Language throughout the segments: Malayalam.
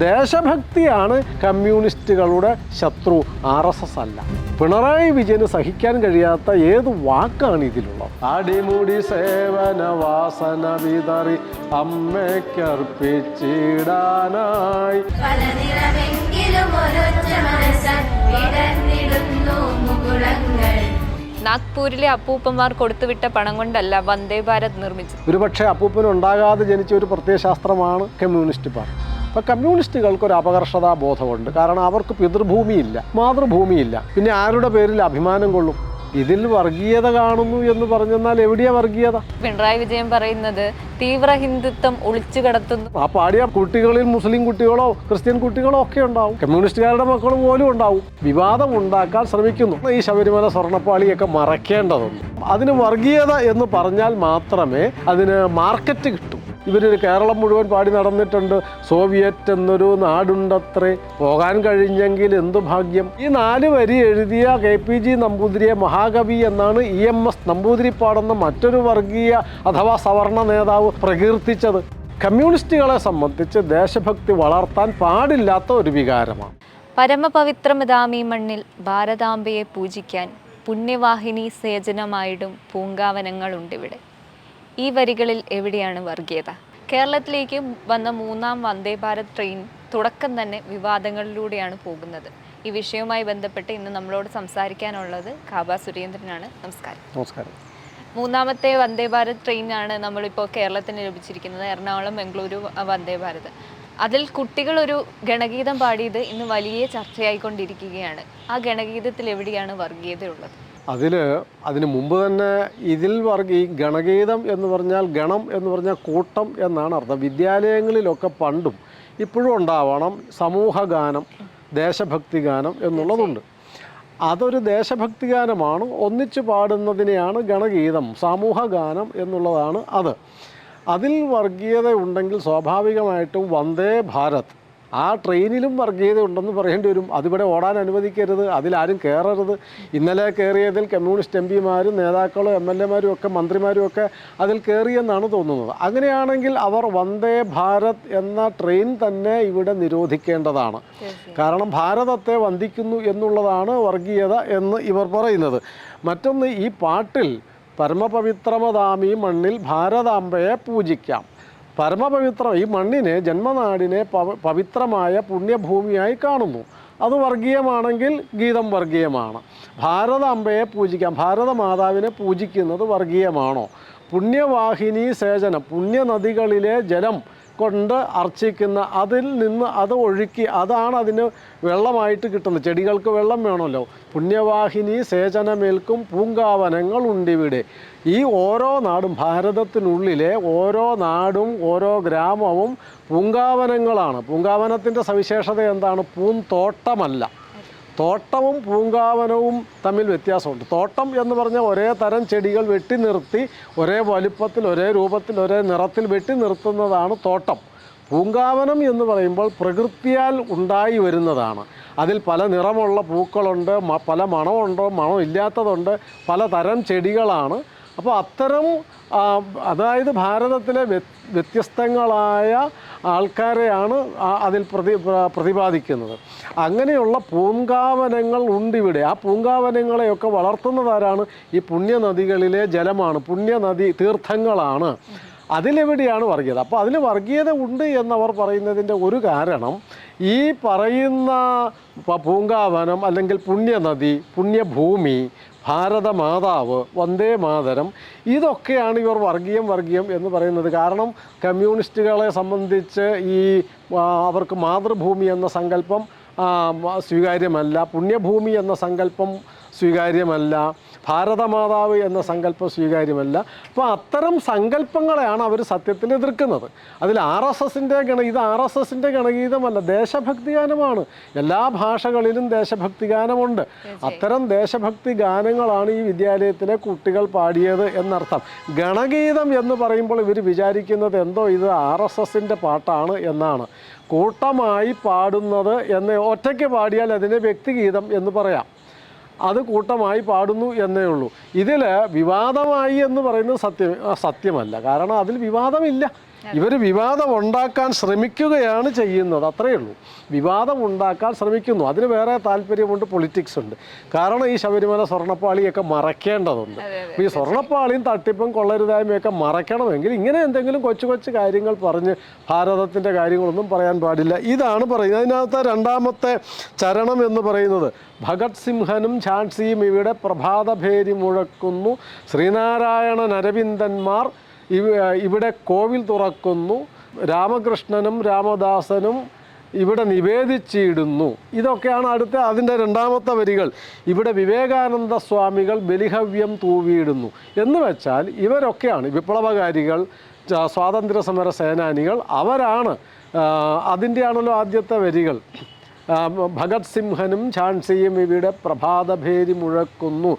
ദേശഭക്തിയാണ് കമ്മ്യൂണിസ്റ്റുകളുടെ ശത്രു ആർ എസ് എസ് അല്ല. പിണറായി വിജയന് സഹിക്കാൻ കഴിയാത്ത ഏത് വാക്കാണ് ഇതിലുള്ളത്? അടിമുടി സേവന വാസന വിതറി അമ്മയ്ക്കർപ്പിച്ചിടാനായി. നാഗ്പൂരിലെ അപ്പൂപ്പന്മാർ കൊടുത്തുവിട്ട പണം കൊണ്ടല്ല വന്ദേ ഭാരത് നിർമ്മിച്ചത്. ഒരുപക്ഷെ അപ്പൂപ്പനുണ്ടാകാതെ ജനിച്ച ഒരു പ്രത്യയശാസ്ത്രമാണ് കമ്മ്യൂണിസ്റ്റ് പാർട്ടി. അപ്പം കമ്മ്യൂണിസ്റ്റുകൾക്ക് ഒരു അപകർഷതാ ബോധമുണ്ട്. കാരണം അവർക്ക് പിതൃഭൂമിയില്ല മാതൃഭൂമിയില്ല. പിന്നെ ആരുടെ പേരിൽ അഭിമാനം കൊള്ളും? ഇതിൽ വർഗീയത കാണുന്നു എന്ന് പറഞ്ഞെന്നാൽ എവിടെയാ വർഗീയത? പിണറായി വിജയൻ പറയുന്നത് തീവ്ര ഹിന്ദുത്വം ഒളിച്ചു കടത്തുന്നു. ആ പാടിയ കുട്ടികളിൽ മുസ്ലിം കുട്ടികളോ ക്രിസ്ത്യൻ കുട്ടികളോ ഒക്കെ ഉണ്ടാവും. കമ്മ്യൂണിസ്റ്റുകാരുടെ മക്കൾ പോലും ഉണ്ടാവും. വിവാദം ഉണ്ടാക്കാൻ ശ്രമിക്കുന്നു. ഈ ശബരിമല സ്വർണപ്പാളിയൊക്കെ മറക്കേണ്ടതുണ്ട് അതിന് വർഗീയത എന്ന് പറഞ്ഞാൽ മാത്രമേ അതിന് മാർക്കറ്റ് കിട്ടൂ. ഇവരൊരു കേരളം മുഴുവൻ പാടി നടന്നിട്ടുണ്ട്. സോവിയറ്റ് എന്നൊരു നാടുണ്ടത്രേ. പോകാൻ കഴിഞ്ഞെങ്കിൽ എന്തു ഭാഗ്യം. ഈ നാല് വരി എഴുതിയ കെ പി ജി നമ്പൂതിരിയെ മഹാകവി എന്നാണ് ഇ എം എസ് നമ്പൂതിരിപ്പാടെന്ന മറ്റൊരു വർഗീയ അഥവാ സവർണ നേതാവ് പ്രകീർത്തിച്ചത്. കമ്മ്യൂണിസ്റ്റുകളെ സംബന്ധിച്ച് ദേശഭക്തി വളർത്താൻ പാടില്ലാത്ത ഒരു വികാരമാണ്. പരമപവിത്രമിതാമി മണ്ണിൽ ഭാരതാംബയെ പൂജിക്കാൻ പുണ്യവാഹിനി സേചനമായിടും പൂങ്കാവനങ്ങളുണ്ടിവിടെ. ഈ വരികളിൽ എവിടെയാണ് വർഗീയത? കേരളത്തിലേക്ക് വന്ന മൂന്നാം വന്ദേ ഭാരത് ട്രെയിൻ തുടക്കം തന്നെ വിവാദങ്ങളിലൂടെയാണ് പോകുന്നത്. ഈ വിഷയവുമായി ബന്ധപ്പെട്ട് ഇന്ന് നമ്മളോട് സംസാരിക്കാനുള്ളത് കാബ സുരേന്ദ്രനാണ്. നമസ്കാരം. നമസ്കാരം. മൂന്നാമത്തെ വന്ദേ ഭാരത് ട്രെയിനാണ് നമ്മളിപ്പോൾ കേരളത്തിന് ലഭിച്ചിരിക്കുന്നത്. എറണാകുളം ബംഗളൂരു വന്ദേ ഭാരത്. അതിൽ കുട്ടികൾ ഒരു ഗണഗീതം പാടിയത് ഇന്ന് വലിയ ചർച്ചയായിക്കൊണ്ടിരിക്കുകയാണ്. ആ ഗണഗീതത്തിൽ എവിടെയാണ് വർഗീയതയുള്ളത്? അതിൽ അതിന് മുമ്പ് തന്നെ ഇതിൽ വർഗ ഈ ഗണഗീതം എന്ന് പറഞ്ഞാൽ ഗണം എന്ന് പറഞ്ഞാൽ കൂട്ടം എന്നാണ് അർത്ഥം. വിദ്യാലയങ്ങളിലൊക്കെ പണ്ടും ഇപ്പോഴും ഉണ്ടാവണം സമൂഹഗാനം ദേശഭക്തി ഗാനം എന്നുള്ളതുണ്ട്. അതൊരു ദേശഭക്തി ഗാനമാണ്. ഒന്നിച്ചു പാടുന്നതിനെയാണ് ഗണഗീതം സമൂഹഗാനം എന്നുള്ളതാണ് അത്. അതിൽ വർഗീയത ഉണ്ടെങ്കിൽ സ്വാഭാവികമായിട്ടും വന്ദേ ഭാരത് ആ ട്രെയിനിലും വർഗീയത ഉണ്ടെന്ന് പറയേണ്ടി വരും. അതിവിടെ ഓടാൻ അനുവദിക്കരുത് അതിലാരും കയറരുത് ഇന്നലെ കയറിയതിൽ കമ്മ്യൂണിസ്റ്റ് എം പിമാരും നേതാക്കളും എം എൽ എമാരും ഒക്കെ മന്ത്രിമാരും ഒക്കെ അതിൽ കയറിയെന്നാണ് തോന്നുന്നത്. അങ്ങനെയാണെങ്കിൽ അവർ വന്ദേ ഭാരത് എന്ന ട്രെയിൻ തന്നെ ഇവിടെ നിരോധിക്കേണ്ടതാണ്. കാരണം ഭാരതത്തെ വന്ദിക്കുന്നു എന്നുള്ളതാണ് വർഗീയത എന്ന് ഇവർ പറയുന്നത്. മറ്റൊന്ന് ഈ പാട്ടിൽ പരമപവിത്രമതാമി മണ്ണിൽ ഭാരതാംബയെ പൂജിക്കാം. പരമപവിത്രം ഈ മണ്ണിനെ ജന്മനാടിനെ പവിത്രമായ പുണ്യഭൂമിയായി കാണുന്നു. അത് വർഗീയമാണെങ്കിൽ ഗീതം വർഗീയമാണ്. ഭാരത അമ്പയെ പൂജിക്കാം. ഭാരതമാതാവിനെ പൂജിക്കുന്നത് വർഗീയമാണോ? പുണ്യവാഹിനി സേചനം പുണ്യനദികളിലെ ജലം കൊണ്ട് അർച്ചിക്കുന്ന അതിൽ നിന്ന് അത് ഒഴുക്കി അതാണ് അതിന് വെള്ളമായിട്ട് കിട്ടുന്നത്. ചെടികൾക്ക് വെള്ളം വേണമല്ലോ. പുണ്യവാഹിനി സേചനമേൽക്കും പൂങ്കാവനങ്ങൾ ഉണ്ടിവിടെ. ഈ ഓരോ നാടും ഭാരതത്തിനുള്ളിലെ ഓരോ നാടും ഓരോ ഗ്രാമവും പൂങ്കാവനങ്ങളാണ്. പൂങ്കാവനത്തിന്റെ സവിശേഷത എന്താണ്? പൂന്തോട്ടമല്ല. തോട്ടവും പൂങ്കാവനവും തമ്മിൽ വ്യത്യാസമുണ്ട്. തോട്ടം എന്ന് പറഞ്ഞാൽ ഒരേ തരം ചെടികൾ വെട്ടി നിർത്തി ഒരേ വലുപ്പത്തിൽ ഒരേ രൂപത്തിൽ ഒരേ നിറത്തിൽ വെട്ടി നിർത്തുന്നതാണ് തോട്ടം. പൂങ്കാവനം എന്ന് പറയുമ്പോൾ പ്രകൃതിയാൽ ഉണ്ടായി വരുന്നതാണ്. അതിൽ പല നിറമുള്ള പൂക്കളുണ്ട് പല മണമുണ്ട് മണമില്ലാത്തതുണ്ട് പല പലതരം ചെടികളാണ്. അപ്പോൾ അത്തരം അതായത് ഭാരതത്തിലെ വ്യത്യസ്തങ്ങളായ ആൾക്കാരെയാണ് അതിൽ പ്രതി പ്ര- പ്രതിപാദിക്കുന്നത്. അങ്ങനെയുള്ള പൂങ്കാവനങ്ങൾ ഉണ്ടിവിടെ. ആ പൂങ്കാവനങ്ങളെയൊക്കെ വളർത്തുന്നതാരാണ്? ഈ പുണ്യനദികളിലെ ജലമാണ്. പുണ്യനദി തീർത്ഥങ്ങളാണ്. അതിലെവിടെയാണ് വർഗീയത? അപ്പോൾ അതിൽ വർഗീയത ഉണ്ട് എന്നവർ പറയുന്നതിന്റെ ഒരു കാരണം ഈ പറയുന്ന പൂങ്കാവനം അല്ലെങ്കിൽ പുണ്യനദി പുണ്യഭൂമി ഭാരതമാതാവ് വന്ദേ മാതരം. ഇതൊക്കെയാണ് ഇവർ വർഗീയം വർഗീയം എന്ന് പറയുന്നത്. കാരണം കമ്മ്യൂണിസ്റ്റുകളെ സംബന്ധിച്ച് ഈ അവർക്ക് മാതൃഭൂമി എന്ന സങ്കല്പം സ്വീകാര്യമല്ല. പുണ്യഭൂമി എന്ന സങ്കല്പം സ്വീകാര്യമല്ല. ഭാരതമാതാവ് എന്ന സങ്കല്പം സ്വീകാര്യമല്ല. അപ്പോൾ അത്തരം സങ്കല്പങ്ങളെയാണ് അവർ സത്യത്തിൽ എതിർക്കുന്നത്. അതിൽ ആർ എസ് എസിന്റെ ഗണ ഇത് ആർ എസ് എസിന്റെ ഗണഗീതമല്ല ദേശഭക്തി ഗാനമാണ് എല്ലാ ഭാഷകളിലും ദേശഭക്തി ഗാനമുണ്ട് അത്തരം ദേശഭക്തി ഗാനങ്ങളാണ് ഈ വിദ്യാലയത്തിലെ കുട്ടികൾ പാടിയത് എന്നർത്ഥം. ഗണഗീതം എന്ന് പറയുമ്പോൾ ഇവർ വിചാരിക്കുന്നത് എന്തോ ഇത് ആർ എസ് എസിന്റെ പാട്ടാണ് എന്നാണ്. കൂട്ടമായി പാടുന്നത് എന്ന് ഒറ്റയ്ക്ക് പാടിയാൽ അതിനെ വ്യക്തിഗീതം എന്ന് പറയാം. അത് കൂട്ടമായി പാടുന്നു എന്നേ ഉള്ളൂ. ഇതിൽ വിവാദമായി എന്ന് പറയുന്നത് സത്യം സത്യമല്ല. കാരണം അതിൽ വിവാദമില്ല. ഇവർ വിവാദം ഉണ്ടാക്കാൻ ശ്രമിക്കുകയാണ് ചെയ്യുന്നത് അത്രയേ ഉള്ളൂ. വിവാദം ഉണ്ടാക്കാൻ ശ്രമിക്കുന്നു. അതിന് വേറെ താല്പര്യമുണ്ട് പൊളിറ്റിക്സ് ഉണ്ട്. കാരണം ഈ ശബരിമല സ്വർണപ്പാളിയൊക്കെ മറയ്ക്കേണ്ടതുണ്ട്. അപ്പോൾ ഈ സ്വർണപ്പാളിയും തട്ടിപ്പും കൊള്ളരുതായ്മയൊക്കെ മറയ്ക്കണമെങ്കിൽ ഇങ്ങനെ എന്തെങ്കിലും കൊച്ചു കൊച്ചു കാര്യങ്ങൾ പറഞ്ഞ് ഭാരതത്തിന്റെ കാര്യങ്ങളൊന്നും പറയാൻ പാടില്ല. ഇതാണ് പറയുന്നത്. അതിനകത്ത് രണ്ടാമത്തെ ചരണം എന്ന് പറയുന്നത് ഭഗത് സിംഹനും ഝാൻസിയും ഇവിടെ പ്രഭാതഭേരി മുഴക്കുന്നു. ശ്രീനാരായണ അരവിന്ദന്മാർ ഇവ- ഇവിടെ കോവിൽ തുറക്കുന്നു രാമകൃഷ്ണനും രാമദാസനും ഇവിടെ നിവേദിച്ചിടുന്നു. ഇതൊക്കെയാണ് അടുത്ത അതിന്റെ രണ്ടാമത്തെ വരികൾ. ഇവിടെ വിവേകാനന്ദ സ്വാമികൾ ബലിഹവ്യം തൂവിയിടുന്നു. എന്ന് വെച്ചാൽ ഇവരൊക്കെയാണ് വിപ്ലവകാരികൾ സ്വാതന്ത്ര്യ സമര സേനാനികൾ. അവരാണ് അതിന്റെയാണല്ലോ ആദ്യത്തെ വരികൾ. ഭഗത് സിംഹനും ഝാൻസിയും ഇവിടെ പ്രഭാതഭേരി മുഴക്കുന്നു.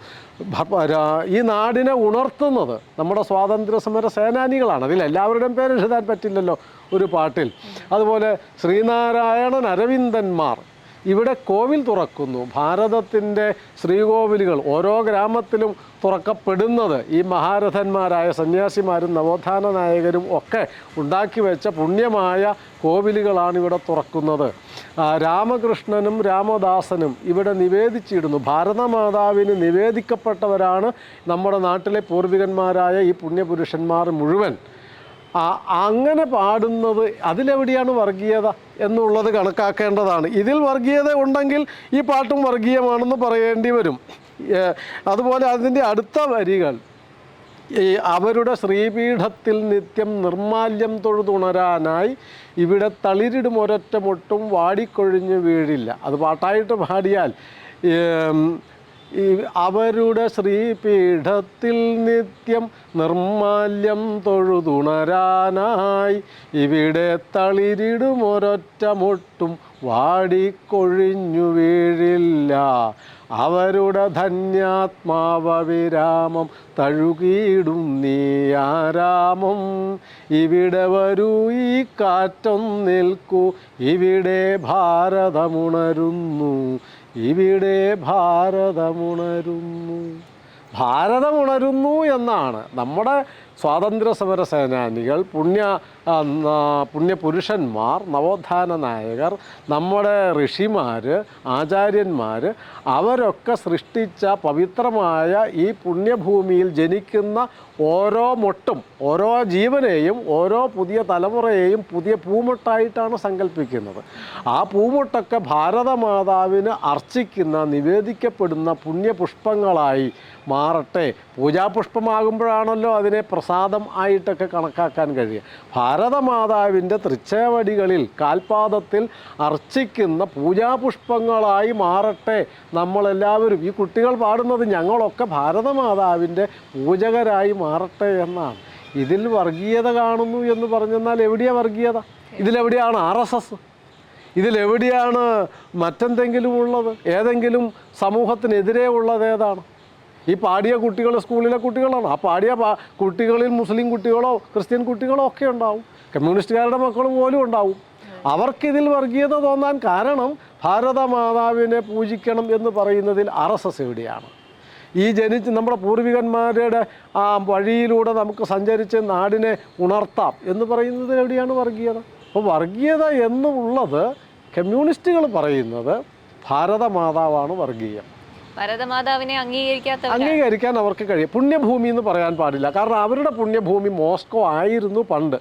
ഈ നാടിനെ ഉണർത്തുന്നത് നമ്മുടെ സ്വാതന്ത്ര്യ സമര സേനാനികളാണ്. അതിൽ എല്ലാവരുടെയും പേര് എഴുതാൻ പറ്റില്ലല്ലോ ഒരു പാട്ടിൽ. അതുപോലെ ശ്രീനാരായണൻ അരവിന്ദന്മാർ ഇവിടെ കോവിൽ തുറക്കുന്നു. ഭാരതത്തിന്റെ ശ്രീകോവിലുകൾ ഓരോ ഗ്രാമത്തിലും തുറക്കപ്പെടുന്നത് ഈ മഹാരഥന്മാരായ സന്യാസിമാരും നവോത്ഥാന നായകരും ഒക്കെ ഉണ്ടാക്കി വെച്ച പുണ്യമായ കോവിലുകളാണ് ഇവിടെ തുറക്കുന്നത്. രാമകൃഷ്ണനും രാമദാസനും ഇവിടെ നിവേദിച്ചിടുന്നു. ഭാരതമാതാവിന് നിവേദിക്കപ്പെട്ടവരാണ് നമ്മുടെ നാട്ടിലെ പൂർവികന്മാരായ ഈ പുണ്യപുരുഷന്മാർ മുഴുവൻ. അങ്ങനെ പാടുന്നത് അതിലെവിടെയാണ് വർഗീയത എന്നുള്ളത് കണക്കാക്കേണ്ടതാണ്. ഇതിൽ വർഗീയത ഉണ്ടെങ്കിൽ ഈ പാട്ടും വർഗീയമാണെന്ന് പറയേണ്ടി വരും. അതുപോലെ അതിന്റെ അടുത്ത വരികൾ. ഈ അവരുടെ ശ്രീപീഠത്തിൽ നിത്യം നിർമാല്യം തൊഴുതുണരാനായി ഇവിടെ തളിരിടും ഒരൊറ്റ വാടിക്കൊഴിഞ്ഞു വീഴില്ല. അത് പാട്ടായിട്ട് പാടിയാൽ ഈ അവരുടെ ശ്രീപീഠത്തിൽ നിത്യം നിർമാല്യം തൊഴുതുണരാനായി. ഇവിടെ തളിരിടും ഒരൊറ്റ മുട്ടും വാടിക്കൊഴിഞ്ഞു വീഴില്ല. അവരുടെ ധന്യാത്മാവവിരാമം തഴുകിയിടും നീ ആരാമം ഇവിടെ വരൂ ഈ കാറ്റം നിൽക്കൂ ഇവിടെ ഭാരതമുണരുന്നു. ഇവിടെ ഭാരതമുണരുന്നു. ഭാരതമുണരുന്നു എന്നാണ്. നമ്മുടെ സ്വാതന്ത്ര്യ സമര സേനാനികൾ പുണ്യ പുണ്യപുരുഷന്മാർ നവോത്ഥാന നായകർ നമ്മുടെ ഋഷിമാർ ആചാര്യന്മാർ അവരൊക്കെ സൃഷ്ടിച്ച പവിത്രമായ ഈ പുണ്യഭൂമിയിൽ ജനിക്കുന്ന ഓരോ മൊട്ടും ഓരോ ജീവനെയും ഓരോ പുതിയ തലമുറയെയും പുതിയ പൂമൊട്ടായിട്ടാണ് സങ്കല്പിക്കുന്നത് ആ പൂമൊട്ടൊക്കെ ഭാരതമാതാവിന് അർച്ചിക്കുന്ന നിവേദിക്കപ്പെടുന്ന പുണ്യപുഷ്പങ്ങളായി മാറട്ടെ. പൂജാപുഷ്പമാകുമ്പോഴാണല്ലോ അതിനെ പ്രസാദം ആയിട്ടൊക്കെ കണക്കാക്കാൻ കഴിയുക ഭാരതമാതാവിന്റെ തൃച്ചേവടികളിൽ കാൽപാദത്തിൽ അർച്ചിക്കുന്ന പൂജാപുഷ്പങ്ങളായി മാറട്ടെ നമ്മളെല്ലാവരും. ഈ കുട്ടികൾ പാടുന്നത് ഞങ്ങളൊക്കെ ഭാരതമാതാവിന്റെ പൂജകരായി മാറട്ടെ എന്നാണ്. ഇതിൽ വർഗീയത കാണുന്നു എന്ന് പറഞ്ഞെന്നാൽ എവിടെയാണ് വർഗീയത? ഇതിലെവിടെയാണ് ആർ എസ് എസ്? ഇതിലെവിടെയാണ് മറ്റെന്തെങ്കിലും ഉള്ളത് ഏതെങ്കിലും സമൂഹത്തിനെതിരെ ഉള്ളത് ഏതാണ്? ഈ പാടിയ കുട്ടികൾ സ്കൂളിലെ കുട്ടികളാണ്. ആ പാടിയ കുട്ടികളിൽ മുസ്ലിം കുട്ടികളോ ക്രിസ്ത്യൻ കുട്ടികളോ ഒക്കെ ഉണ്ടാവും. കമ്മ്യൂണിസ്റ്റുകാരുടെ മക്കൾ പോലും ഉണ്ടാവും. അവർക്കിതിൽ വർഗീയത തോന്നാൻ കാരണം ഭാരതമാതാവിനെ പൂജിക്കണം എന്ന് പറയുന്നതിൽ ആർ എസ് എസ് എവിടെയാണ് ഈ ജനിച്ച് നമ്മുടെ പൂർവികന്മാരുടെ ആ വഴിയിലൂടെ നമുക്ക് സഞ്ചരിച്ച് നാടിനെ ഉണർത്താം എന്ന് പറയുന്നതിൽ എവിടെയാണ് വർഗീയത? അപ്പോൾ വർഗീയത എന്നുള്ളത് കമ്മ്യൂണിസ്റ്റുകൾ പറയുന്നത് ഭാരതമാതാവാണ് വർഗീയം. ഭരതമാതാവിനെ അംഗീകരിക്കാത്ത അംഗീകരിക്കാൻ അവർക്ക് കഴിയും. പുണ്യഭൂമി എന്ന് പറയാൻ പാടില്ല. കാരണം അവരുടെ പുണ്യഭൂമി മോസ്കോ ആയിരുന്നു പണ്ട്.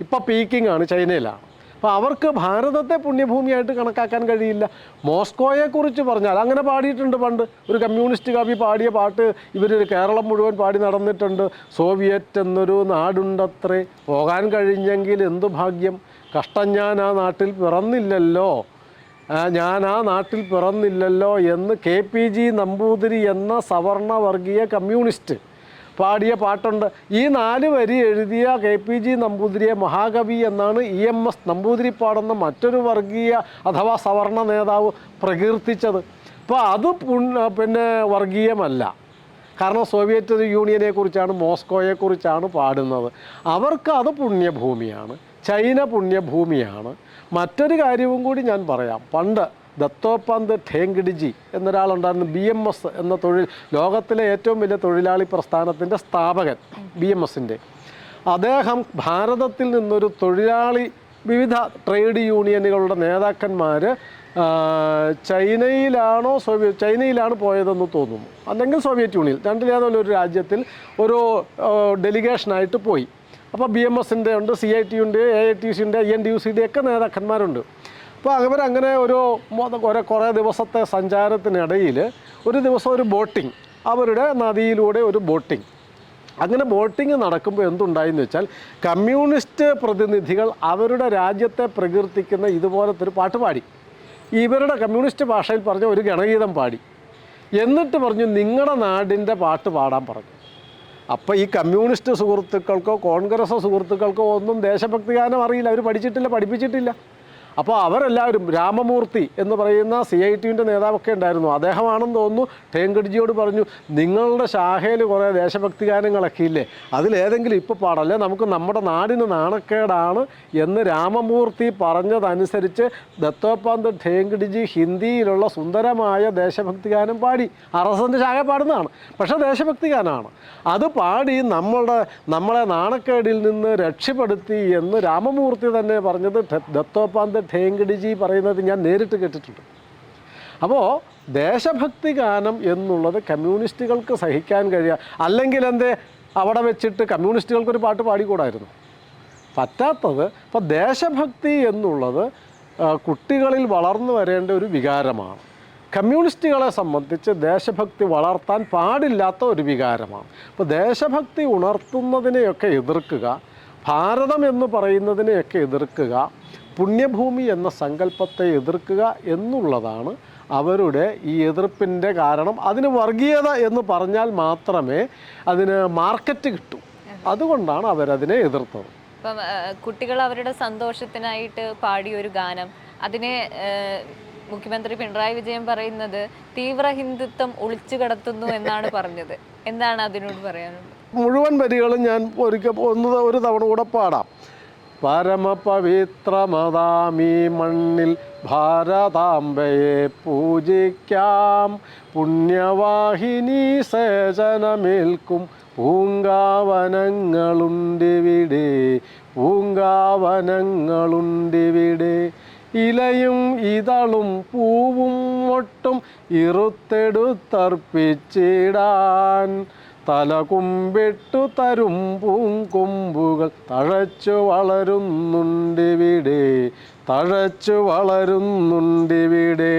ഇപ്പം പീക്കിംഗ് ആണ് ചൈനയിലാണ്. അപ്പോൾ അവർക്ക് ഭാരതത്തെ പുണ്യഭൂമിയായിട്ട് കണക്കാക്കാൻ കഴിയില്ല. മോസ്കോയെക്കുറിച്ച് പറഞ്ഞാൽ അങ്ങനെ പാടിയിട്ടുണ്ട് പണ്ട്. ഒരു കമ്മ്യൂണിസ്റ്റ് കവി പാടിയ പാട്ട് ഇവർ കേരളം മുഴുവൻ പാടി നടന്നിട്ടുണ്ട്. സോവിയറ്റ് എന്നൊരു നാടുണ്ടത്രേ. പോകാൻ കഴിഞ്ഞെങ്കിൽ എന്തു ഭാഗ്യം? കഷ്ടം ഞാൻ ആ നാട്ടിൽ പിറന്നില്ലല്ലോ. ഞാൻ ആ നാട്ടിൽ പിറന്നില്ലല്ലോ എന്ന് കെ പി ജി നമ്പൂതിരി എന്ന സവർണവർഗീയ കമ്മ്യൂണിസ്റ്റ് പാടിയ പാട്ടുണ്ട്. ഈ നാല് വരി എഴുതിയ കെ പി ജി നമ്പൂതിരിയെ മഹാകവി എന്നാണ് ഇ എം എസ് നമ്പൂതിരിപ്പാടെന്ന മറ്റൊരു വർഗീയ അഥവാ സവർണ നേതാവ് പ്രകീർത്തിച്ചത്. അപ്പോൾ അത് പിന്നെ വർഗീയമല്ല. കാരണം സോവിയറ്റ് യൂണിയനെക്കുറിച്ചാണ് മോസ്കോയെക്കുറിച്ചാണ് മോസ്കോയെ കുറിച്ചാണ് പാടുന്നത്. അവർക്ക് അത് പുണ്യഭൂമിയാണ്. ചൈന പുണ്യഭൂമിയാണ്. മറ്റൊരു കാര്യവും കൂടി ഞാൻ പറയാം. പണ്ട് ദത്തോപന്ത് ഠേങ്കിഡിജി എന്നൊരാളുണ്ടായിരുന്നു ബി എം എസ് എന്ന തൊഴിൽ ലോകത്തിലെ ഏറ്റവും വലിയ തൊഴിലാളി പ്രസ്ഥാനത്തിന്റെ സ്ഥാപകൻ ബി എം എസിന്റെ. അദ്ദേഹം ഭാരതത്തിൽ നിന്നൊരു തൊഴിലാളി വിവിധ ട്രേഡ് യൂണിയനുകളുടെ നേതാക്കന്മാർ ചൈനയിലാണോ സോവിയറ്റ് ചൈനയിലാണ് പോയതെന്ന് തോന്നുന്നു. അല്ലെങ്കിൽ സോവിയറ്റ് യൂണിയൻ രണ്ടിലേതോ ഒരു രാജ്യത്തിൽ ഒരു ഡെലിഗേഷനായിട്ട് പോയി. അപ്പോൾ ബി എം എസിന്റെ ഉണ്ട് സി ഐ ടി ഉണ്ട് എ ഐ ടി സിന്റെ എൻ ഡി യു സിയുടെ ഒക്കെ നേതാക്കന്മാരുണ്ട്. അപ്പോൾ അവരങ്ങനെ ഒരു ഒരു കുറേ ദിവസത്തെ സഞ്ചാരത്തിനിടയിൽ ഒരു ദിവസം ഒരു ബോട്ടിംഗ് അവരുടെ നദിയിലൂടെ ഒരു ബോട്ടിംഗ്. അങ്ങനെ ബോട്ടിംഗ് നടക്കുമ്പോൾ എന്തുണ്ടായെന്ന് വെച്ചാൽ കമ്മ്യൂണിസ്റ്റ് പ്രതിനിധികൾ അവരുടെ രാജ്യത്തെ പ്രകീർത്തിക്കുന്ന ഇതുപോലത്തെ ഒരു പാട്ട് പാടി. ഇവരുടെ കമ്മ്യൂണിസ്റ്റ് ഭാഷയിൽ പറഞ്ഞ ഒരു ഗണഗീതം പാടി. എന്നിട്ട് പറഞ്ഞു നിങ്ങളുടെ നാടിന്റെ പാട്ട് പാടാൻ പറഞ്ഞു. അപ്പോൾ ഈ കമ്മ്യൂണിസ്റ്റ് സുഹൃത്തുക്കൾക്കോ കോൺഗ്രസ് സുഹൃത്തുക്കൾക്കോ ഒന്നും ദേശഭക്തി ഗാനം അറിയില്ല. അവർ പഠിച്ചിട്ടില്ല പഠിപ്പിച്ചിട്ടില്ല. അപ്പോൾ അവരെല്ലാവരും രാമമൂർത്തി എന്ന് പറയുന്ന സി ഐ ടിയുടെ നേതാവൊക്കെ ഉണ്ടായിരുന്നു. അദ്ദേഹമാണെന്ന് തോന്നുന്നു ടേങ്കഡ്ജിയോട് പറഞ്ഞു നിങ്ങളുടെ ശാഖയിൽ കുറേ ദേശഭക്തി ഗാനങ്ങളൊക്കെ ഇല്ലേ? അതിലേതെങ്കിലും ഇപ്പോൾ പാടല്ലേ? നമുക്ക് നമ്മുടെ നാടിന് നാണക്കേടാണ്. എന്ന് രാമമൂർത്തി പറഞ്ഞതനുസരിച്ച് ദത്തോപാന്ത് ടേങ്കഡ്ജി ഹിന്ദിയിലുള്ള സുന്ദരമായ ദേശഭക്തി ഗാനം പാടി. ആർ എസ് ശാഖ പാടുന്നതാണ്. പക്ഷേ ദേശഭക്തി ഗാനമാണ്. അത് പാടി നമ്മളുടെ നമ്മളെ നാണക്കേടിൽ നിന്ന് രക്ഷപ്പെടുത്തി എന്ന് രാമമൂർത്തി തന്നെ പറഞ്ഞത് ഠ- ഠേങ്കഡിജി പറയുന്നത് ഞാൻ നേരിട്ട് കേട്ടിട്ടുണ്ട്. അപ്പോൾ ദേശഭക്തി ഗാനം എന്നുള്ളത് കമ്മ്യൂണിസ്റ്റുകൾക്ക് സഹിക്കാൻ കഴിയുക അല്ലെങ്കിൽ എന്തേ? അവിടെ വെച്ചിട്ട് കമ്മ്യൂണിസ്റ്റുകൾക്കൊരു പാട്ട് പാടിക്കൂടായിരുന്നു. പറ്റാത്തത് ഇപ്പോൾ ദേശഭക്തി എന്നുള്ളത് കുട്ടികളിൽ വളർന്നു വരേണ്ട ഒരു വികാരമാണ്. കമ്മ്യൂണിസ്റ്റുകളെ സംബന്ധിച്ച് ദേശഭക്തി വളർത്താൻ പാടില്ലാത്ത ഒരു വികാരമാണ്. അപ്പോൾ ദേശഭക്തി ഉണർത്തുന്നതിനെയൊക്കെ എതിർക്കുക ഭാരതം എന്ന് പറയുന്നതിനെയൊക്കെ എതിർക്കുക പുണ്യഭൂമി എന്ന സങ്കല്പത്തെ എതിർക്കുക എന്നുള്ളതാണ് അവരുടെ ഈ എതിർപ്പിന്റെ കാരണം. അതിന് വർഗീയത എന്ന് പറഞ്ഞാൽ മാത്രമേ അതിന് മാർക്കറ്റ് കിട്ടൂ. അതുകൊണ്ടാണ് അവരതിനെ എതിർത്തത്. ഇപ്പം കുട്ടികൾ അവരുടെ സന്തോഷത്തിനായിട്ട് പാടിയ ഒരു ഗാനം. അതിനെ മുഖ്യമന്ത്രി പിണറായി വിജയൻ പറയുന്നത് തീവ്ര ഹിന്ദുത്വം ഒളിച്ചു കടത്തുന്നു എന്നാണ് പറഞ്ഞത്. എന്താണ് അതിനോട് പറയാനുള്ളത്? മുഴുവൻ വരികളും ഞാൻ ഒരിക്കൽ ഒന്ന് ഒരു തവണ കൂടെ പാടാം. പരമപവിത്രമതാമീ മണ്ണിൽ ഭാരതാംബയെ പൂജിക്കാം. പുണ്യവാഹിനി സേചനമേൽക്കും. പൂങ്കാവനങ്ങളുണ്ടിവിടെ. പൂങ്കാവനങ്ങളുണ്ടിവിടെ. ഇലയും ഇതളും പൂവും ഒട്ടും ഇറുത്തെടുത്തർപ്പിച്ചിടാൻ തലകുമ്പിട്ടു തരും പൂങ്കൊമ്പുകൾ തഴച്ചു വളരുന്നുണ്ടിവിടെ തഴച്ചു വളരുന്നുണ്ടിവിടെ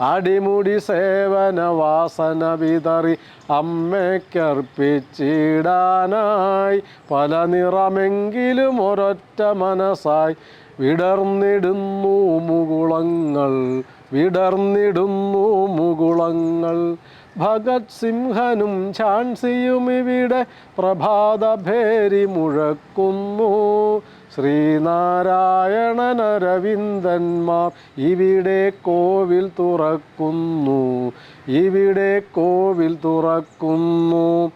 അടിമുടി സേവന വാസന വിതറി അമ്മയ്ക്കർപ്പിച്ചിടാനായി പല നിറമെങ്കിലും ഒരൊറ്റ മനസ്സായി വിടർന്നിടുന്നു മുകുളങ്ങൾ വിടർന്നിടുന്നു മുകുളങ്ങൾ. ഭഗത് സിംഹനും ഝാൻസിയുമിവിടെ പ്രഭാതഭേരി മുഴക്കുന്നു. ശ്രീനാരായണനരവിന്ദന്മാർ ഇവിടെ കോവിൽ തുറക്കുന്നു. ഇവിടെ കോവിൽ തുറക്കുന്നു.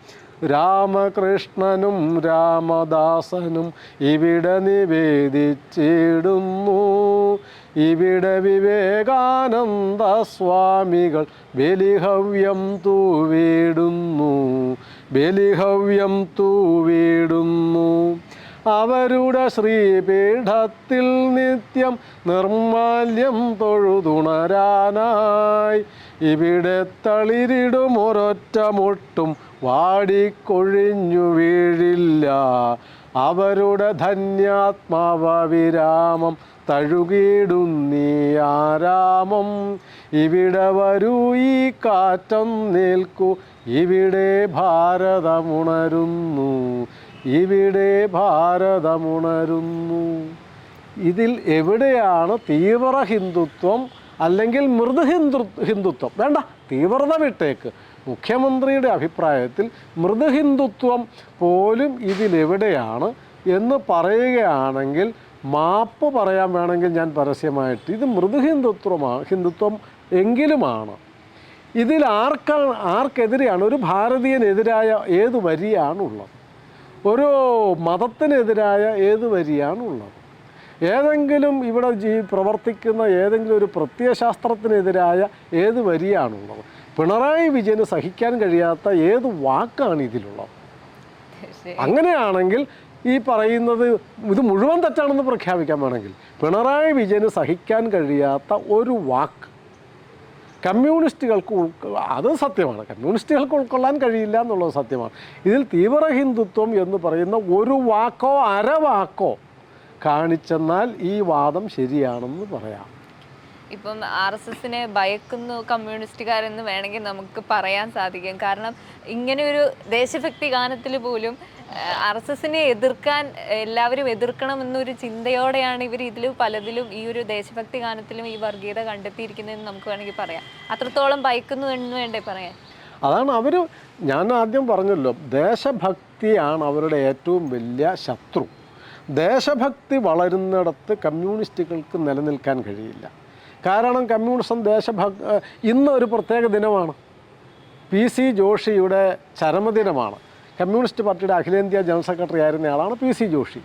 രാമകൃഷ്ണനും രാമദാസനും ഇവിടെ നിവേദിച്ചിടുന്നു. ഇവിടെ വിവേകാനന്ദ സ്വാമികൾ ബലിഹവ്യം തൂവിടുന്നു ബലിഹവ്യം തൂവിടുന്നു. അവരുടെ ശ്രീപീഠത്തിൽ നിത്യം നിർമാല്യം തൊഴുതുണരാനായി ഇവിടെ തളിരിടും ഒരൊറ്റ മുട്ടും വാടിക്കൊഴിഞ്ഞു വീഴില്ല. അവരുടെ ധന്യാത്മാവ വിരാമം തഴുകിടുന്നീ ആരാമം. ഇവിടെ വരൂ ഈ കാറ്റം നിൽക്കൂ. ഇവിടെ ഭാരതമുണരുന്നു. ഇവിടെ ഭാരതമുണരുന്നു. ഇതിൽ എവിടെയാണ് തീവ്ര ഹിന്ദുത്വം അല്ലെങ്കിൽ മൃദു ഹിന്ദു ഹിന്ദുത്വം? വേണ്ട തീവ്രത വിട്ടേക്ക്. മുഖ്യമന്ത്രിയുടെ അഭിപ്രായത്തിൽ മൃദു ഹിന്ദുത്വം പോലും ഇതിലെവിടെയാണ് എന്ന് പറയുകയാണെങ്കിൽ മാപ്പ് പറയാൻ വേണമെങ്കിൽ ഞാൻ പരസ്യമായിട്ട് ഇത് മൃദുഹിന്ദുത്വമാണ് ഹിന്ദുത്വം എങ്കിലുമാണ്. ഇതിൽ ആർക്കാണ് ആർക്കെതിരെയാണ്? ഒരു ഭാരതീയനെതിരായ ഏത് വരിയാണുള്ളത്? ഒരു മതത്തിനെതിരായ ഏത് വരിയാണുള്ളത്? ഏതെങ്കിലും ഇവിടെ ജീ പ്രവർത്തിക്കുന്ന ഏതെങ്കിലും ഒരു പ്രത്യയശാസ്ത്രത്തിനെതിരായ ഏത് വരിയാണുള്ളത്? പിണറായി വിജയന് സഹിക്കാൻ കഴിയാത്ത ഏത് വാക്കാണ് ഇതിലുള്ളത്? അങ്ങനെയാണെങ്കിൽ ഈ പറയുന്നത് ഇത് മുഴുവൻ തെറ്റാണെന്ന് പ്രഖ്യാപിക്കാൻ വേണമെങ്കിൽ പിണറായി വിജയന് സഹിക്കാൻ കഴിയാത്ത ഒരു വാക്ക്. കമ്മ്യൂണിസ്റ്റുകൾക്ക് അത് സത്യമാണ്. കമ്മ്യൂണിസ്റ്റുകൾക്ക് ഉൾക്കൊള്ളാൻ കഴിയില്ല എന്നുള്ളത് സത്യമാണ്. ഇതിൽ തീവ്ര ഹിന്ദുത്വം എന്ന് പറയുന്ന ഒരു വാക്കോ അരവാക്കോ കാണിച്ചെന്നാൽ ഈ വാദം ശരിയാണെന്ന് പറയാം. ഇപ്പം ആർ എസ് എസിനെ ഭയക്കുന്നു കമ്മ്യൂണിസ്റ്റുകാരെന്ന് വേണമെങ്കിൽ നമുക്ക് പറയാൻ സാധിക്കും. കാരണം ഇങ്ങനെ ഒരു ദേശഭക്തി ഗാനത്തിൽ പോലും ആർ എസ് എസിനെ എതിർക്കാൻ എല്ലാവരും എതിർക്കണം എന്നൊരു ചിന്തയോടെയാണ് ഇവർ ഇതിൽ പലതിലും ഈ ഒരു ദേശഭക്തി ഗാനത്തിലും ഈ വർഗീയത കണ്ടെത്തിയിരിക്കുന്നതെന്ന് നമുക്ക് വേണമെങ്കിൽ പറയാം. അത്രത്തോളം ഭയക്കുന്നു എന്ന് വേണ്ടേ പറയാൻ? അതാണ് അവർ ഞാൻ ആദ്യം പറഞ്ഞല്ലോ ദേശഭക്തിയാണ് അവരുടെ ഏറ്റവും വലിയ ശത്രു. ദേശഭക്തി വളരുന്നിടത്ത് കമ്മ്യൂണിസ്റ്റുകൾക്ക് നിലനിൽക്കാൻ കഴിയില്ല. കാരണം കമ്മ്യൂണിസം ദേശഭക് ഇന്ന് ഒരു പ്രത്യേക ദിനമാണ്. പി സി ജോഷിയുടെ ചരമദിനമാണ്. കമ്മ്യൂണിസ്റ്റ് പാർട്ടിയുടെ അഖിലേന്ത്യാ ജനറൽ സെക്രട്ടറി ആയിരുന്ന ആളാണ് P C Joshi.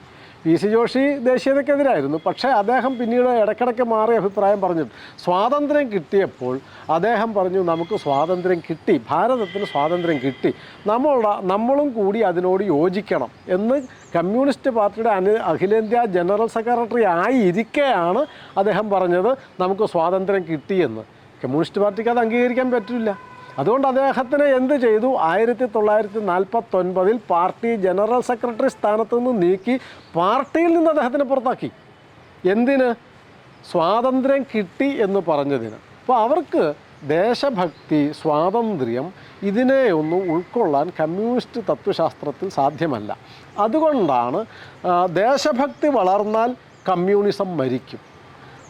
P C Joshi ദേശീയതയ്ക്കെതിരായിരുന്നു. പക്ഷേ അദ്ദേഹം പിന്നീട് ഇടയ്ക്കിടയ്ക്ക് മാറിയ അഭിപ്രായം പറഞ്ഞു സ്വാതന്ത്ര്യം കിട്ടിയപ്പോൾ അദ്ദേഹം പറഞ്ഞു നമുക്ക് സ്വാതന്ത്ര്യം കിട്ടി. ഭാരതത്തിന് സ്വാതന്ത്ര്യം കിട്ടി. നമ്മളുടെ നമ്മളും കൂടി അതിനോട് യോജിക്കണം. എന്ന് കമ്മ്യൂണിസ്റ്റ് പാർട്ടിയുടെ അനു അഖിലേന്ത്യാ ജനറൽ സെക്രട്ടറി ആയിരിക്കെയാണ് അദ്ദേഹം പറഞ്ഞത് നമുക്ക് സ്വാതന്ത്ര്യം കിട്ടിയെന്ന്. കമ്മ്യൂണിസ്റ്റ് പാർട്ടിക്ക് അത് അംഗീകരിക്കാൻ പറ്റില്ല. അതുകൊണ്ട് അദ്ദേഹത്തിന് എന്ത് ചെയ്തു? ആയിരത്തി തൊള്ളായിരത്തി നാൽപ്പത്തൊൻപതിൽ പാർട്ടി ജനറൽ സെക്രട്ടറി സ്ഥാനത്ത് നിന്ന് നീക്കി പാർട്ടിയിൽ നിന്ന് അദ്ദേഹത്തിനെ പുറത്താക്കി. എന്തിന്? സ്വാതന്ത്ര്യം കിട്ടി എന്ന് പറഞ്ഞതിന്. അപ്പോൾ അവർക്ക് ദേശഭക്തി സ്വാതന്ത്ര്യം ഇതിനെ ഒന്നും ഉൾക്കൊള്ളാൻ കമ്മ്യൂണിസ്റ്റ് തത്വശാസ്ത്രത്തിൽ സാധ്യമല്ല. അതുകൊണ്ടാണ് ദേശഭക്തി വളർന്നാൽ കമ്മ്യൂണിസം മരിക്കും.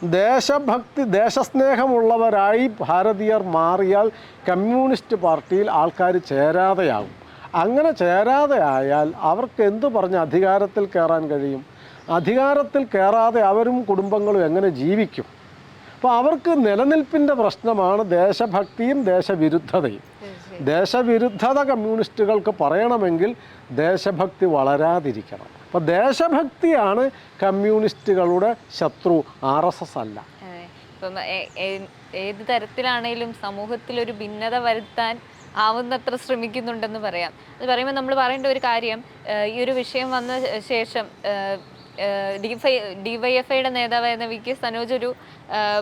ദേശഭക്തി ദേശസ്നേഹമുള്ളവരായി ഭാരതീയർ മാറിയാൽ കമ്മ്യൂണിസ്റ്റ് പാർട്ടിയിൽ ആൾക്കാർ ചേരാതെയാകും. അങ്ങനെ ചേരാതെ ആയാൽ അവർക്ക് എന്തു പറഞ്ഞ് അധികാരത്തിൽ കയറാൻ കഴിയും? അധികാരത്തിൽ കയറാതെ അവരും കുടുംബങ്ങളും എങ്ങനെ ജീവിക്കും? അപ്പോൾ അവർക്ക് നിലനിൽപ്പിന്റെ പ്രശ്നമാണ് ദേശഭക്തിയും ദേശവിരുദ്ധതയും. ദേശവിരുദ്ധത കമ്മ്യൂണിസ്റ്റുകൾക്ക് പറയണമെങ്കിൽ ദേശഭക്തി വളരാതിരിക്കണം. അപ്പോൾ ദേശഭക്തിയാണ് കമ്മ്യൂണിസ്റ്റുകളുടെ ശത്രു ആർ എസ് എസ് അല്ല. ഏത് തരത്തിലാണേലും സമൂഹത്തിൽ ഒരു ഭിന്നത വരുത്താൻ ആവുന്നത്ര ശ്രമിക്കുന്നുണ്ടെന്ന് പറയാം. അത് പറയുമ്പോൾ നമ്മൾ പറയേണ്ട ഒരു കാര്യം ഈ ഒരു വിഷയം വന്ന ശേഷം ഡിവൈ ഡിവൈഎഫ്ഐയുടെ നേതാവായിരുന്ന വി കെ സനോജ് ഒരു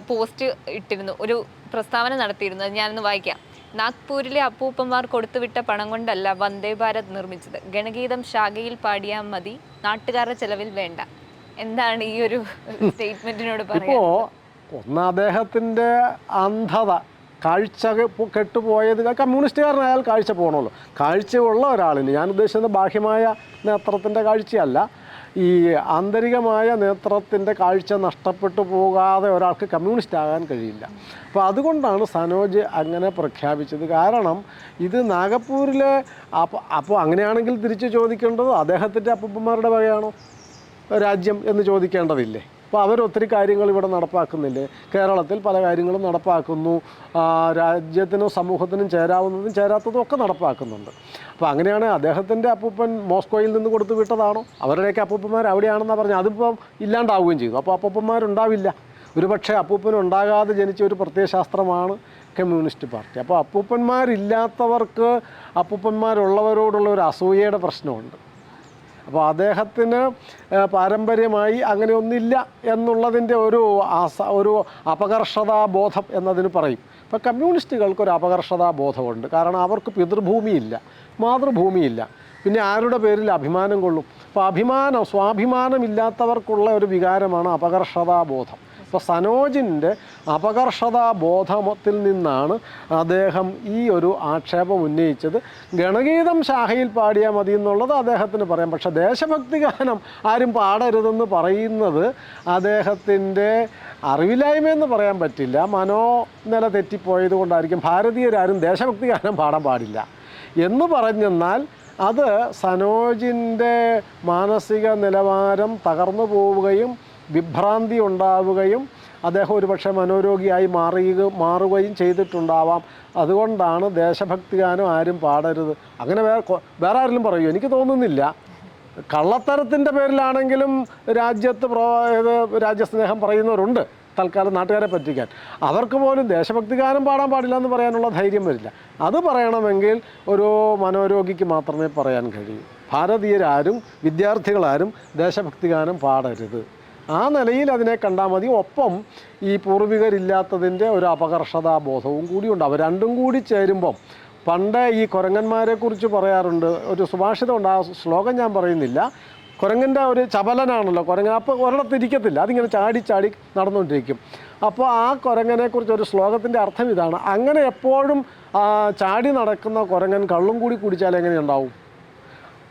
പോസ്റ്റ് ഇട്ടിരുന്നു ഒരു പ്രസ്താവന നടത്തിയിരുന്നു അത് ഞാനൊന്ന് വായിക്കാം. നാഗ്പൂരിലെ അപ്പൂപ്പന്മാർ കൊടുത്തുവിട്ട പണം കൊണ്ടല്ല വന്ദേ ഭാരത് നിർമ്മിച്ചത്. ഗണഗീതം ശാഖയിൽ പാടിയാൽ മതി. നാട്ടുകാരുടെ ചെലവിൽ വേണ്ട. എന്താണ് ഈ ഒരു സ്റ്റേറ്റ്മെന്റിനോട് ഇപ്പോൾ ഒന്ന് അദ്ദേഹത്തിന്റെ അന്ധത കാഴ്ച കെട്ടുപോയത് കമ്മ്യൂണിസ്റ്റുകാരനായാൽ കാഴ്ച പോകണമല്ലോ കാഴ്ചയുള്ള ഒരാളിന് ഞാൻ ഉദ്ദേശിച്ചത് ബാഹ്യമായ നേത്രത്തിന്റെ കാഴ്ചയല്ല ഈ ആന്തരികമായ നേത്രത്തിന്റെ കാഴ്ച നഷ്ടപ്പെട്ടു പോകാതെ ഒരാൾക്ക് കമ്മ്യൂണിസ്റ്റ് ആകാൻ കഴിയില്ല. അപ്പോൾ അതുകൊണ്ടാണ് സനോജ് അങ്ങനെ പ്രഖ്യാപിച്ചത്. കാരണം ഇത് നാഗപ്പൂരിലെ അപ്പോൾ അപ്പോൾ അങ്ങനെയാണെങ്കിൽ തിരിച്ച് ചോദിക്കേണ്ടത് അദ്ദേഹത്തിന്റെ അപ്പൂപ്പന്മാരുടെ വകയാണോ? രാജ്യം എന്ന് ചോദിക്കേണ്ടതില്ലേ? അപ്പോൾ അവരൊത്തിരി കാര്യങ്ങൾ ഇവിടെ നടപ്പാക്കുന്നില്ലേ? കേരളത്തിൽ പല കാര്യങ്ങളും നടപ്പാക്കുന്നു. രാജ്യത്തിനും സമൂഹത്തിനും ചേരാവുന്നതും ചേരാത്തതും ഒക്കെ നടപ്പാക്കുന്നുണ്ട്. അപ്പോൾ അങ്ങനെയാണ് അദ്ദേഹത്തിന്റെ അപ്പൂപ്പൻ മോസ്കോയിൽ നിന്ന് കൊടുത്തു വിട്ടതാണോ? അവരുടെയൊക്കെ അപ്പൂപ്പന്മാർ അവിടെയാണെന്നാണ് പറഞ്ഞത്. അതിപ്പം ഇല്ലാണ്ടാവുകയും ചെയ്തു. അപ്പോൾ അപ്പൂപ്പന്മാരുണ്ടാവില്ല. ഒരുപക്ഷെ അപ്പൂപ്പൻ ഉണ്ടാകാതെ ജനിച്ച ഒരു പ്രത്യയശാസ്ത്രമാണ് കമ്മ്യൂണിസ്റ്റ് പാർട്ടി. അപ്പോൾ അപ്പൂപ്പന്മാരില്ലാത്തവർക്ക് അപ്പൂപ്പന്മാരുള്ളവരോടുള്ള ഒരു അസൂയയുടെ പ്രശ്നമുണ്ട്. അപ്പോൾ അദ്ദേഹത്തിന് പാരമ്പര്യമായി അങ്ങനെ ഒന്നില്ല എന്നുള്ളതിന്റെ ഒരു ഒരു അപകർഷതാ ബോധം എന്നതിന് പറയും. ഇപ്പോൾ കമ്മ്യൂണിസ്റ്റുകൾക്ക് ഒരു അപകർഷതാ ബോധമുണ്ട്. കാരണം അവർക്ക് പിതൃഭൂമിയില്ല മാതൃഭൂമിയില്ല. പിന്നെ ആരുടെ പേരിൽ അഭിമാനം കൊള്ളും? അപ്പോൾ അഭിമാനം സ്വാഭിമാനമില്ലാത്തവർക്കുള്ള ഒരു വികാരമാണ് അപകർഷതാ ബോധം ഇപ്പോൾ സനോജിന്റെ അപകർഷതാ ബോധത്തിൽ നിന്നാണ് അദ്ദേഹം ഈ ഒരു ആക്ഷേപം ഉന്നയിച്ചത്. ഗണഗീതം ശാഖയിൽ പാടിയാൽ മതി എന്നുള്ളത് അദ്ദേഹത്തിന് പറയാം. പക്ഷേ ദേശഭക്തി ഗാനം ആരും പാടരുതെന്ന് പറയുന്നത് അദ്ദേഹത്തിന്റെ അറിവില്ലായ്മയെന്ന് പറയാൻ പറ്റില്ല. മനോനില തെറ്റിപ്പോയത് കൊണ്ടായിരിക്കും ഭാരതീയരാരും ദേശഭക്തി ഗാനം പാടാൻ പാടില്ല. എന്ന് പറഞ്ഞെന്നാൽ അത് സനോജിന്റെ മാനസിക നിലവാരം തകർന്നു പോവുകയും വിഭ്രാന്തി ഉണ്ടാവുകയും അദ്ദേഹം ഒരുപക്ഷെ മനോരോഗിയായി മാറുക മാറുകയും ചെയ്തിട്ടുണ്ടാവാം. അതുകൊണ്ടാണ് ദേശഭക്തി ഗാനം ആരും പാടരുത്. അങ്ങനെ വേറെ വേറെ ആരെങ്കിലും പറയൂ. എനിക്ക് തോന്നുന്നില്ല. കള്ളത്തരത്തിന്റെ പേരിലാണെങ്കിലും രാജ്യത്ത് പ്രോ ഇത് രാജ്യസ്നേഹം പറയുന്നവരുണ്ട് തൽക്കാലം നാട്ടുകാരെ പറ്റിക്കാൻ. അവർക്ക് പോലും ദേശഭക്തി ഗാനം പാടാൻ പാടില്ല എന്ന് പറയാനുള്ള ധൈര്യം വരില്ല. അത് പറയണമെങ്കിൽ ഒരു മനോരോഗിക്ക് മാത്രമേ പറയാൻ കഴിയൂ. ഭാരതീയരാരും വിദ്യാർത്ഥികളാരും ദേശഭക്തി ഗാനം പാടരുത്. ആ നിലയിൽ അതിനെ കണ്ടാൽ മതി. ഒപ്പം ഈ പൂർവികരില്ലാത്തതിന്റെ ഒരു അപകർഷതാ ബോധവും കൂടിയുണ്ട്. അവ രണ്ടും കൂടി ചേരുമ്പം പണ്ട് ഈ കുരങ്ങന്മാരെ കുറിച്ച് പറയാറുണ്ട്. ഒരു സുഭാഷിതമുണ്ട് ആ ശ്ലോകം ഞാൻ പറയുന്നില്ല. കുരങ്ങന്റെ ഒരു ചപലനാണല്ലോ. കുരങ്ങൻ അപ്പോൾ ഒരിടത്ത് ഇരിക്കത്തില്ല. അതിങ്ങനെ ചാടി ചാടി നടന്നുകൊണ്ടിരിക്കും. അപ്പോൾ ആ കുരങ്ങനെക്കുറിച്ച് ഒരു ശ്ലോകത്തിന്റെ അർത്ഥം ഇതാണ്. അങ്ങനെ എപ്പോഴും ചാടി നടക്കുന്ന കുരങ്ങൻ കള്ളും കൂടി കുടിച്ചാൽ എങ്ങനെയുണ്ടാവും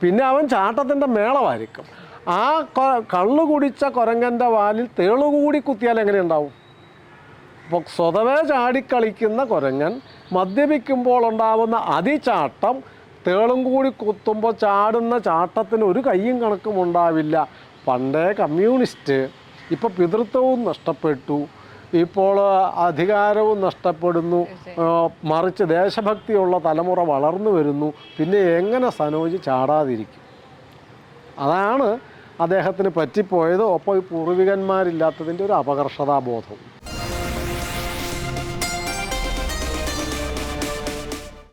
പിന്നെ അവൻ ചാട്ടത്തിന്റെ മേളമായിരിക്കും. ആ കള്ളു കുടിച്ച കുരങ്ങന്റെ വാലിൽ തേളുകൂടി കുത്തിയാൽ എങ്ങനെ എങ്ങനെയുണ്ടാവും അപ്പോൾ സ്വതവേ ചാടിക്കളിക്കുന്ന കുരങ്ങൻ മദ്യപിക്കുമ്പോൾ ഉണ്ടാവുന്ന അതിചാട്ടം തേളും കൂടി കുത്തുമ്പോൾ ചാടുന്ന ചാട്ടത്തിന് ഒരു കയ്യും കണക്കും ഉണ്ടാവില്ല. പണ്ടേ കമ്മ്യൂണിസ്റ്റ് ഇപ്പോൾ പിതൃത്വവും നഷ്ടപ്പെട്ടു. ഇപ്പോൾ അധികാരവും നഷ്ടപ്പെടുന്നു. മറിച്ച് ദേശഭക്തിയുള്ള തലമുറ വളർന്നു വരുന്നു. പിന്നെ എങ്ങനെ സനോജി ചാടാതിരിക്കും? അതാണ് അദ്ദേഹത്തിന് പറ്റിപ്പോയത് ഒപ്പം ഈ പൂർവികന്മാരില്ലാത്തതിന്റെ ഒരു അപകർഷതാബോധവും.